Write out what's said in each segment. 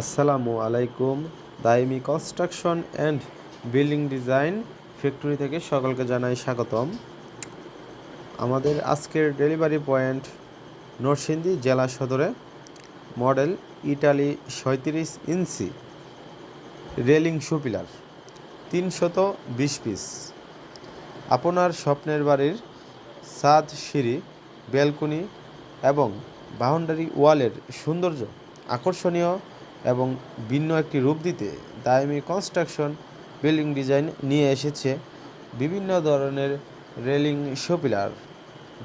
আসসালামু আলাইকুম। Daimi construction and building design factory থেকে সকলকে জানাই স্বাগতম। আমাদের আজকের ডেলিভারি পয়েন্ট নরসিংদী জেলা সদরে মডেল ইটালি সৈত্রিশ ইঞ্চি রেলিং সুপিলার তিনশত বিশ পিস। আপনার স্বপ্নের বাড়ির ছাদ, সিঁড়ি, ব্যালকনি এবং বাউন্ডারি ওয়ালের সৌন্দর্য আকর্ষণীয় এবং ভিন্ন একটি রূপ দিতে দায়মি কনস্ট্রাকশন বিল্ডিং ডিজাইন নিয়ে এসেছে বিভিন্ন ধরনের রেলিং শোপিলার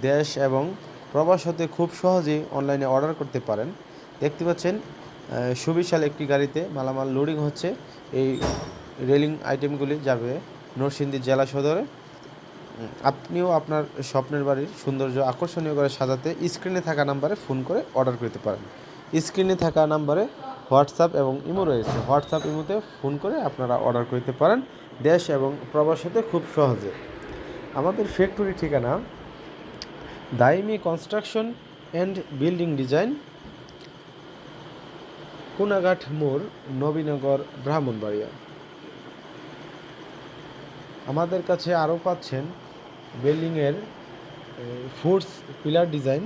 দেশ এবং প্রবাস হতে খুব সহজেই অনলাইনে অর্ডার করতে পারেন। দেখতে পাচ্ছেন সুবিশাল একটি গাড়িতে মালামাল লোডিং হচ্ছে। এই রেলিং আইটেমগুলি যাবে নরসিংদী জেলা সদরে। আপনিও আপনার স্বপ্নের বাড়ির সৌন্দর্য আকর্ষণীয় করে সাজাতে স্ক্রিনে থাকা নাম্বারে ফোন করে অর্ডার করতে পারেন। স্ক্রিনে থাকা নাম্বারে হোয়াটসঅ্যাপ এবং ইমো রয়েছে। হোয়াটসঅ্যাপ, ইমোতে ফোন করে আপনারা অর্ডার করতে পারেন দেশ এবং প্রবাসীতে খুব সহজে। আমাদের ফ্যাক্টরি ঠিকানা, Daimi construction and building design, Konaghat মোড়, নবীনগর, ব্রাহ্মণবাড়িয়া। আমাদের কাছে আরও পাচ্ছেন বিল্ডিংয়ের ফুডস পিলার ডিজাইন।